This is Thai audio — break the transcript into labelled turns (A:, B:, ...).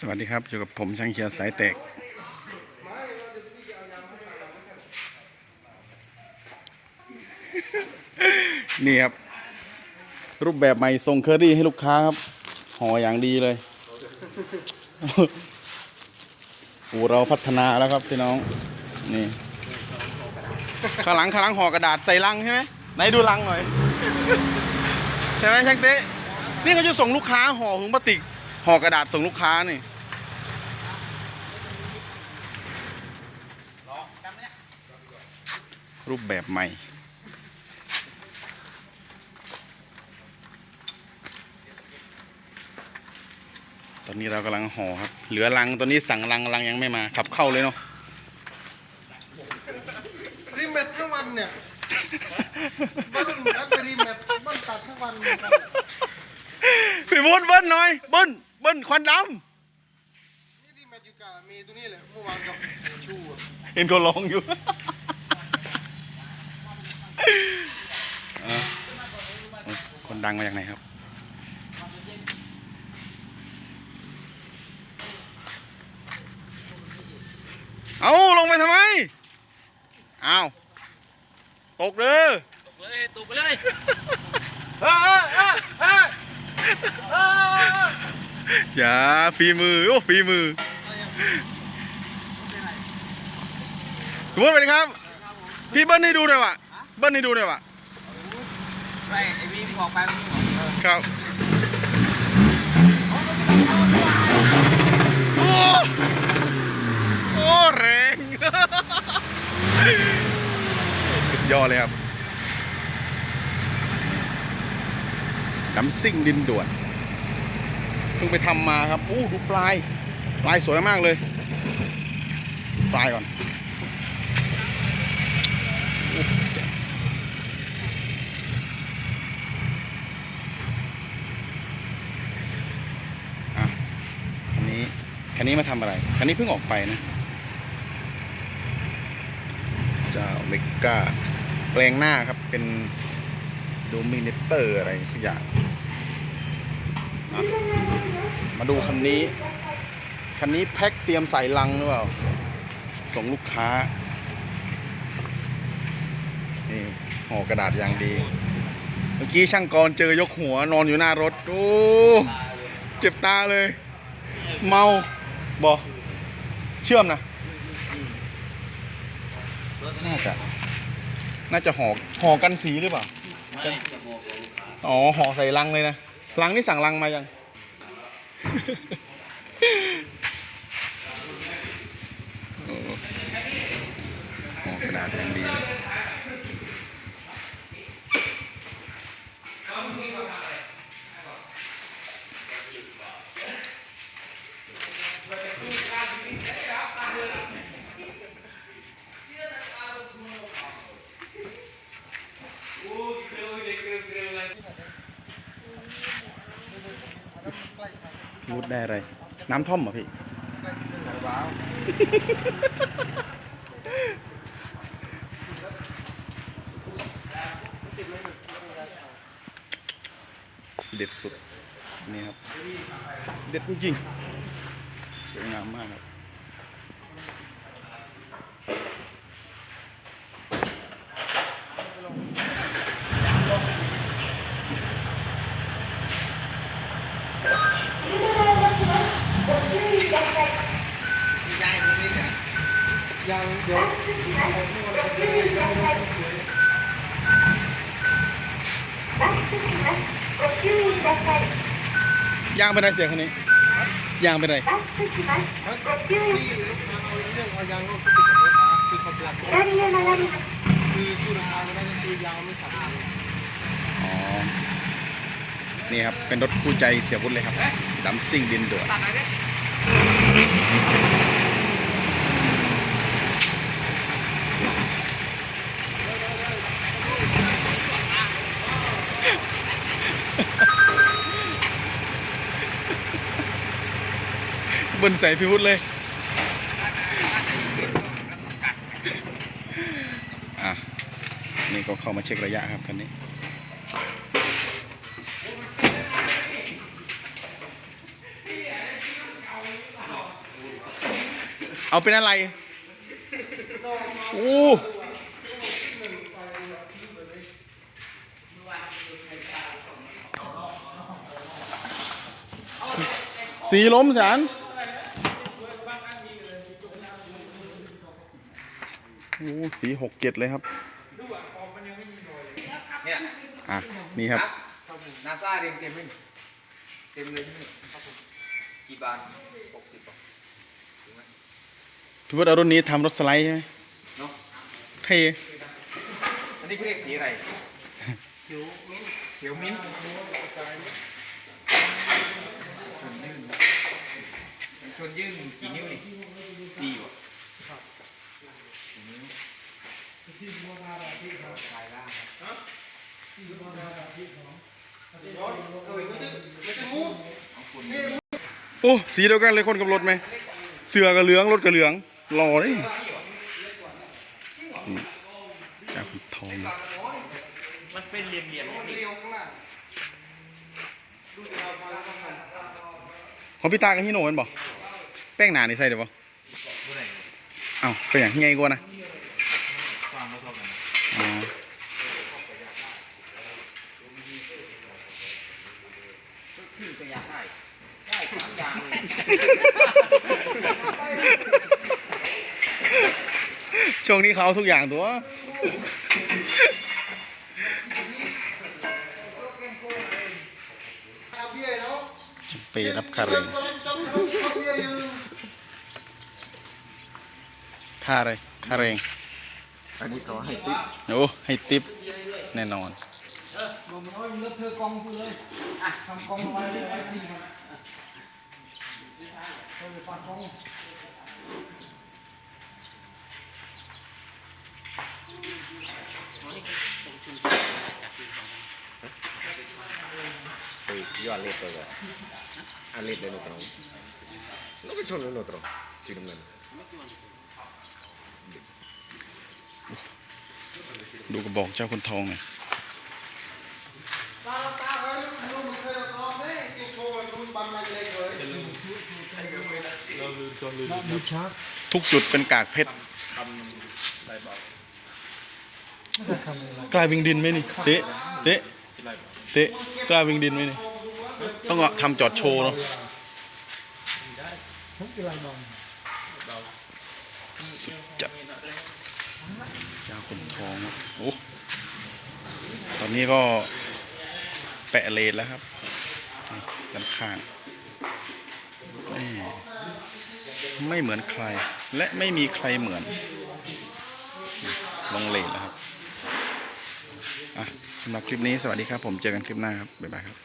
A: สวัสดีครับ อยู่กับผมช่างเขียวสายแตก นี่ครับ รูปแบบใหม่ส่งเคอรี่ให้ลูกค้าครับห่ออย่างดีเลยอูเราพัฒนาแล้วครับพี่น้อง นี่ข้างหลังข้างหลังห่อกระดาษใส่ลังใช่ไหมไหนดูลังหน่อย ใช่ไหมช่างเต้นี่เขาจะส่งลูกค้าห่อถุงพลาสติก ห่อกระดาษส่งลูกค้านี่รูปแบบใหม่ ตอนนี้เรากำลังห่อครับ เหลือลังตอนนี้สั่งลังลังยังไม่มา ขับเข้าเลยเนาะ
B: รีแมททั้งวันเนี่ยบ้านนักรีแมทบ้านตัดทั้งวันเนี่ยครับ
A: พี่บุญเบิ้ลหน่อยเบิ้ล เบิ้ลควันด
B: นี่รีแมทอยู่กับเมย์ตัวนี้แหละเมื่อวานกับชูอะำ
A: เห็นเขาร้องอยู่เออคนดังมาจากไหนครับ เอาลงไปทำไมอ้าวตกเด้อ
C: เลยตุกไปเลย
A: อย่าฝีมือ โอ้ฝีมือทุกคนสวัสดีครับ พี่เบิ้ลให้ดูหน่อยวะเบิ้ลให้ดูหน่อยวะ
C: ไปไอ้วีมบอกไปวีมบอก
A: ครับโอ้โอ้แรงสุดยอดเลยครับน้ำซิ่งดินด่วน เพิ่งไปทำมาครับอู้ดูปลาย ปลายสวยมากเลย ปลายก่อนอะอันนี้คันนี้มาทำอะไร คันนี้เพิ่งออกไปนะเจ้าเมกาแปลงหน้าครับเป็นโดมิเนเตอร์อะไรสักอย่าง มาดูคันนี้ คันนี้แพ็คเตรียมใส่ลังหรือเปล่า ส่งลูกค้า นี่ห่อกระดาษอย่างดี เมื่อกี้ช่างกรเจอยกหัวนอนอยู่หน้ารถ โอ้ เจ็บตาเลย เมาบอเชื่อมนะ น่าจะ น่าจะห่อห่อกันสีหรือเปล่า
C: ไม่จะบอกกับลูกค้า
A: อ๋อห่อใส่ลังเลยนะ ลังนี่สั่งลังมายัง โอ้กระดาษยังดีเลยมุด ได้อะไร น้ำท่อมเหรอพี่ เด็ดสุด นี่ครับ เด็ดจริงๆสวยงามมากครับ
B: ยัง เดี๋ยว
A: ยางเป็นไรเสียงคนนี้ยางเป็นไร
B: ที่เอาเรื่องเอายางรถติดกับรถนะคือเขาปลัดคือสู้ราคาไม่ได้คือยางไม่ขัด
A: อ๋อนี่ครับเป็นรถคู่ใจเสียบุญเลยครับดำซิ่งดินด่วน
C: ตัดอะไรเนี่ย
A: บนใส่พิวุฒเลยอะนี่ก็เข้ามาเช็คระยะครับคันนี้เอาเป็นอะไรโอ้สีล้มสัน สีหกเจ็ดเลยครับ
C: เนี่ย
A: อะนี่ครับ
C: นาซาเรียงเต็มเลยเต็มเลยนี่ครับผมกี่บาทหกสิบบาท
A: พี่พุทธเอารุ่นนี้ทำรถสไลด์ใช่ไหม
C: เนาะ
A: เท่
C: อันนี้เขาเรียกสีอะไรเขียวมิ้นเขียวมิ้นชนยื่นกี่นิ้วนี่ดีวะ ขายได้ครับบที่ของ
A: โอ้สีเดียวกันเลยคนกับรถไหม เสือกับเหลืองรถกับเหลืองหล่อเลยจากทอง
C: มันเป็นเหลี่ยมเหลี่ยม
B: เขางหน้าดูเดี๋ยวเรามาแล้วกัน
A: ของพี่ตากับพี่โหนมันบอกแป้งหนานี่ใส่เดี๋ยวบ่เอ้าเป็นอย่างไงกว่านะ
C: คือจะอยากได้ได้สามอย่างเลย
A: ช่วงนี้เขาเอาทุกอย่างตัว
B: อาเบียร์เนาะ
A: ไปรับค่าแรง
B: จบจบจบเบียร์อยู่
A: ค่าอะไรค่าแรง
C: อันนี้เขาให้ติ๊บ
A: โอ้ให้ติปแน่นอน
C: รวมน้อยเลือกเธอกองกูเลยอะทำกองไว้เลยไว้ดีมันเออปากกอง
D: Poi io a letto allora. A letto lo trovo. Non che sono lo trovo. Sì, non me
A: ดูกระบอกเจ้าคนทองหน่อย
B: ตาตาไปลูกมึงเคยเอาของเนี่ยเก็บโชว์มันคุณบันมาเลยเลย
A: ทุกจุดเป็นกากเพชรกลายวิงดินไหมนี่เตะเตะเตะกลายวิงดินไหมนี่ต้องเอาทำจอดโชว์เนาะสุดจัดเจ้าคนทองครับโอ้ตอนนี้ก็ แปะเลนแล้วครับด้านข้างไม่เหมือนใคร และไม่มีใครเหมือน ลงเลนแล้วครับอะสำหรับคลิปนี้สวัสดีครับ ผมเจอกันคลิปหน้าครับ บ๊ายบายครับ